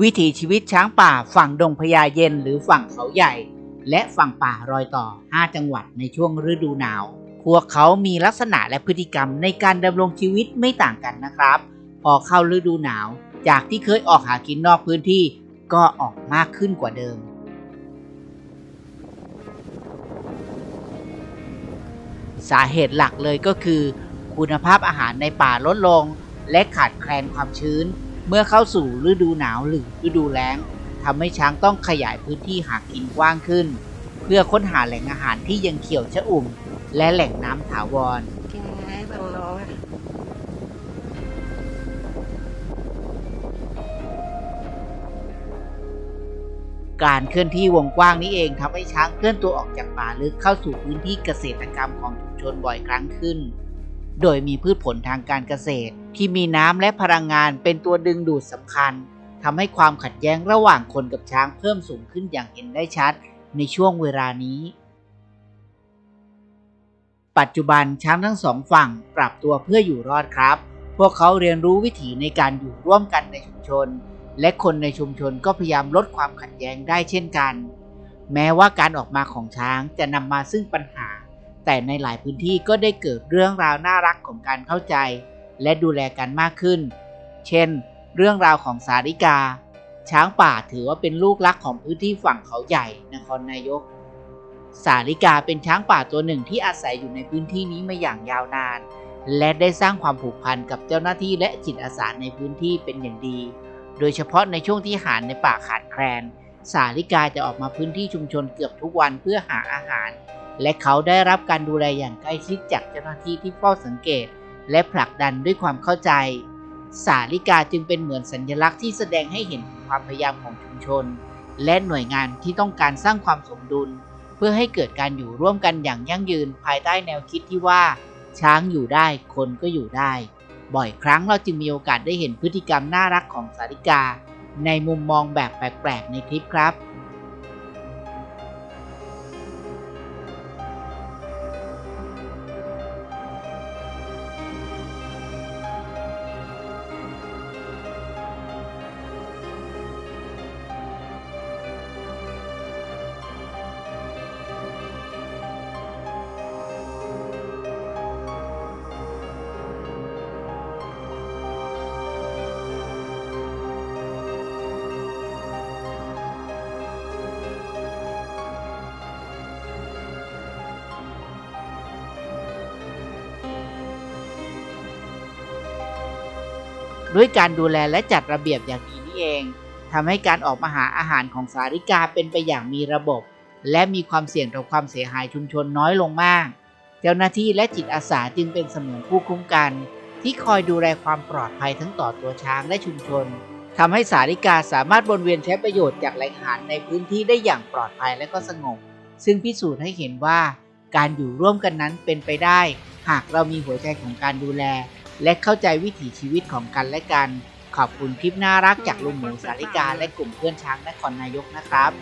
วิถีชีวิตช้างป่าฝั่งดงพญาเย็นหรือฝั่งเขาใหญ่ และฝั่งป่ารอยต่อ 5 จังหวัดในช่วงฤดูหนาว พวกเขามีลักษณะและพฤติกรรมในการดำรงชีวิตไม่ต่างกันนะครับ พอเข้าฤดูหนาว จากที่เคยออกหากินนอกพื้นที่ก็ออกมากขึ้นกว่าเดิมสาเหตุหลักเลยก็คือ คุณภาพอาหารในป่าลดลง และขาดแคลนความชื้น เมื่อเข้าสู่ฤดูหนาวหรือฤดูแล้งทำให้ช้างต้องขยายพื้นที่หากินกว้างขึ้น เพื่อค้นหาแหล่งอาหารที่ยังเขียวชอุ่ม และแหล่งน้ำถาวร กินยังไงบ้างน้องอะการเคลื่อนที่วงกว้างนี้เองทำให้ช้างเคลื่อนตัวออกจากป่าลึกเข้าสู่พื้นที่เกษตรกรรมของชุมชนบ่อยครั้งขึ้น โดยมีพืชผลทางการเกษตร ที่มีน้ำและพลังงานเป็นตัวดึงดูดสำคัญทำให้ความขัดแย้งระหว่างคนกับช้างเพิ่มสูงขึ้นอย่างเห็นได้ชัดในช่วงเวลานี้ ปัจจุบันช้างทั้งสองฝั่งปรับตัวเพื่ออยู่รอดครับ พวกเขาเรียนรู้วิถีในการอยู่ร่วมกันในชุมชน และคนในชุมชนก็พยายามลดความขัดแย้งได้เช่นกัน แม้ว่าการออกมาของช้างจะนำมาซึ่งปัญหา แต่ในหลายพื้นที่ก็ได้เกิดเรื่องราวน่ารักของการเข้าใจ และดูแลกันมากขึ้น เช่น เรื่องราวของสาริกา ช้างป่าถือว่าเป็นลูกรักของพื้นที่ฝั่งเขาใหญ่นครนายก สาริกาเป็นช้างป่าตัวหนึ่งที่อาศัยอยู่ในพื้นที่นี้มาอย่างยาวนาน และได้สร้างความผูกพันกับเจ้าหน้าที่และจิตอาสาในพื้นที่เป็นอย่างดี โดยเฉพาะในช่วงที่อาหารในป่าขาดแคลน สาริกาจะออกมาพื้นที่ชุมชนเกือบทุกวันเพื่อหาอาหาร และเขาได้รับการดูแลอย่างใกล้ชิดจากเจ้าหน้าที่ที่เฝ้าสังเกต และผลักดันด้วยความเข้าใจ สาริกาจึงเป็นเหมือนสัญลักษณ์ที่แสดงให้เห็นความพยายามของชุมชน และหน่วยงานที่ต้องการสร้างความสมดุล เพื่อให้เกิดการอยู่ร่วมกันอย่างยั่งยืนภายใต้แนวคิดที่ว่า ช้างอยู่ได้คนก็อยู่ได้ บ่อยครั้งเราจึงมีโอกาสได้เห็นพฤติกรรมน่ารักของสาริกา ในมุมมองแบบแปลกๆในคลิปครับ ด้วยการดูแลและจัดระเบียบอย่างดีนี่เองทำให้การออกมาหาอาหารของสาริกาเป็นไปอย่างมีระบบ และมีความเสี่ยงต่อความเสียหายชุมชนน้อยลงมาก เจ้าหน้าที่และจิตอาสาจึงเป็นเสมือนผู้คุ้มกัน ที่คอยดูแลความปลอดภัยทั้งต่อตัวช้างและชุมชนทำให้สาริกาสามารถวนเวียนใช้ประโยชน์จากแหล่งอาหารในพื้นที่ได้อย่างปลอดภัยและก็สงบ ซึ่งพิสูจน์ให้เห็นว่า การอยู่ร่วมกันนั้นเป็นไปได้ หากเรามีหัวใจของการดูแล และเข้าใจวิถีชีวิตของกันและกัน ขอบคุณคลิปน่ารักจากลุงหมูสาริกาและกลุ่มเพื่อนช้างนครนายกนะครับ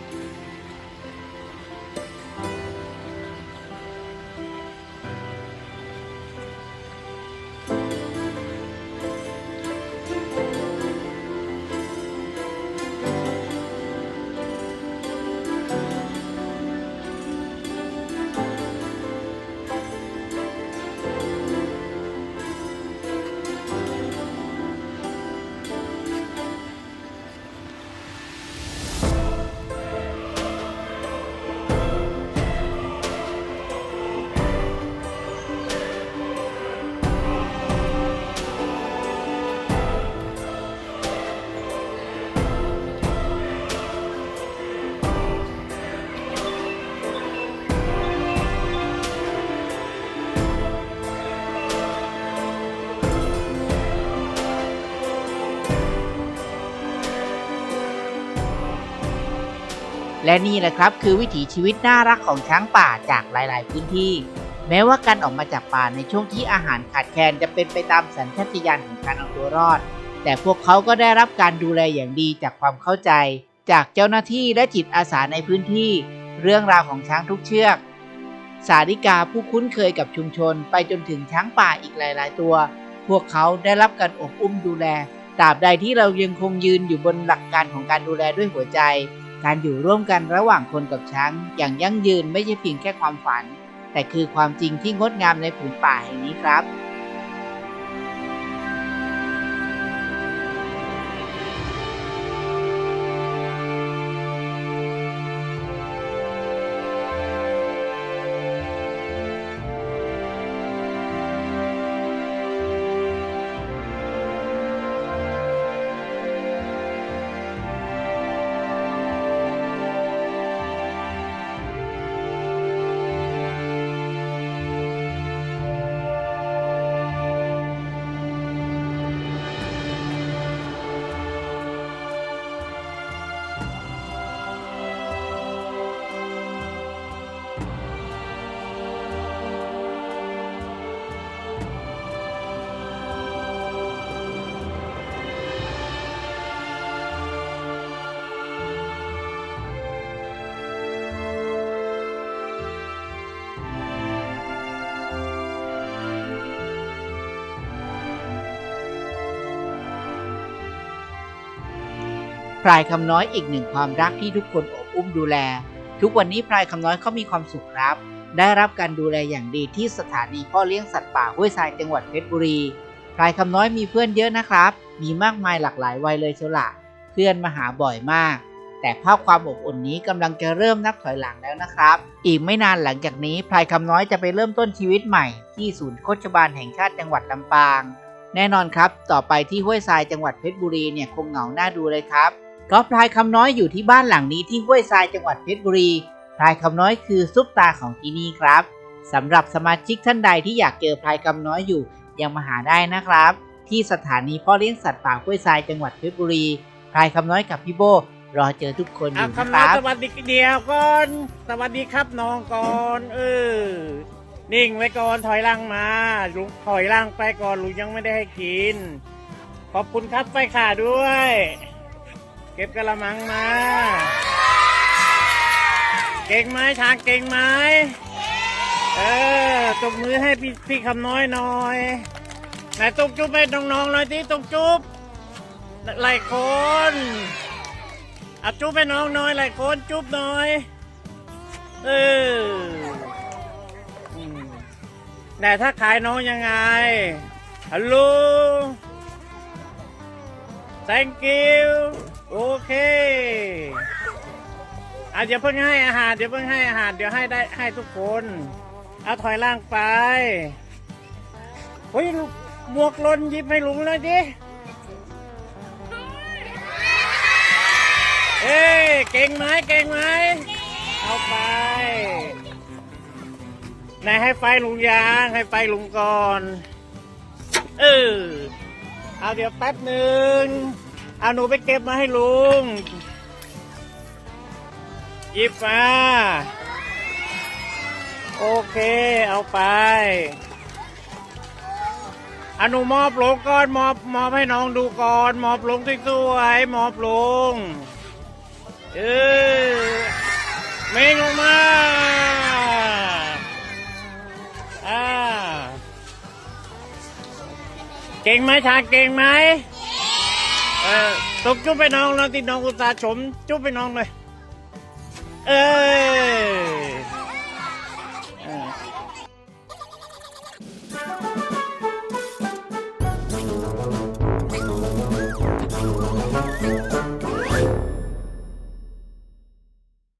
และนี่แหละครับคือวิถีชีวิตน่ารักของช้างป่าจากหลาย ๆ พื้นที่ แม้ว่าการออกมาจากป่าในช่วงที่อาหารขาดแคลนจะเป็นไปตามสัญชาตญาณของการเอาตัวรอด แต่พวกเขาก็ได้รับการดูแลอย่างดีจากความเข้าใจ จากเจ้าหน้าที่และจิตอาสาในพื้นที่ เรื่องราวของช้างทุกเชือก สาริกาผู้คุ้นเคยกับชุมชน ไปจนถึงช้างป่าอีกหลาย ๆ ตัว พวกเขาได้รับการอบอุ้มดูแลตราบใดที่เรายังคงยืนอยู่บนหลักการของการดูแลด้วยหัวใจ การอยู่ร่วมกันระหว่างคนกับช้าง อย่างยั่งยืนไม่ใช่เพียงแค่ความฝัน แต่คือความจริงที่งดงามในผืนป่าแห่งนี้ครับ พลายคำน้อยอีกหนึ่งความรักที่ทุกคนอบอุ้มดูแล ทุกวันนี้พลายคำน้อยเขามีความสุขครับ ได้รับการดูแลอย่างดีที่สถานีพ่อเลี้ยงสัตว์ป่าห้วยทรายจังหวัดเพชรบุรีพลายคำน้อยมีเพื่อนเยอะนะครับ มีมากมายหลากหลายวัยเลยเชียวละเพื่อนมาหาบ่อยมาก แต่ภาพความอบอุ่นนี้กำลังจะเริ่มนับถอยหลังแล้วนะครับ อีกไม่นานหลังจากนี้พลายคำน้อยจะไปเริ่มต้นชีวิตใหม่ที่ศูนย์โคชบาลแห่งชาติจังหวัดลำปางแน่นอนครับ ต่อไปที่ห้วยทรายจังหวัดเพชรบุรีเนี่ยคงเหงาหน้าดูเลยครับ เพราะพลายคำน้อยอยู่ที่บ้านหลังนี้ที่ห้วยทรายจังหวัดเพชรบุรี พลายคำน้อยคือซุปตาของที่นี่ครับสำหรับสมาชิกท่านใดที่อยากเจอพลายคำน้อยอยู่ยังมาหาได้นะครับ ที่สถานีพ่อเลี้ยงสัตว์ป่าห้วยทรายจังหวัดเพชรบุรี พลายคำน้อยกับพี่โบรอเจอทุกคนอเอายู่นะคำน้อยรับสวัสดีเดียวก่อน สวัสดีครับน้องก่อนเออนิ่งไว้ก่อนถอยหล่างมาลุงถอยหล่างไปก่อนลุงยังไม่ได้ให้กิน ขอบคุณครับไฟขาด้วย ก็บกระมังมา เก่งไหมช้างเก่งไหมเออตบมือให้พี่พี่คำน้อยหน่อยไหนตบจุ๊บให้น้องๆหน่อยที่ตบจุ๊บหลายคนเอาจุ๊บให้น้องหน่อยหลายคนจุ๊บหน่อยเอออืมแต่ถ้าขายน้องยังไงฮัลโหล thank you โอเคอะเดี๋ยวเพิ่งให้อาหารเดี๋ยวเพิ่งให้อาหารเดี๋ยวให้ได้ให้ทุกคนเอาถอยล่างไปเฮ้ยหมวกลนยิบให้ลุงเลยดิเอ้ยเก่งไหมเก่งไหมเอาไปไหนให้ไฟลุงยางให้ไฟลุงก่อนเออเอาเดี๋ยวแป๊บหนึ่ง เอาหนูไปเก็บมาให้ลุงหยิบมาโอเค เอาไปอนุมอบลงก่อนมอบมอบให้น้องดูก่อน มอบลงสวยๆมอบลง เออเมงลงมาอ่าเก่งไหมชาเก่งไหม เออตบจุ๊บไปน้องน้วติดน้องอุตสาห์ชม จุ๊บไปน้องเลย เออ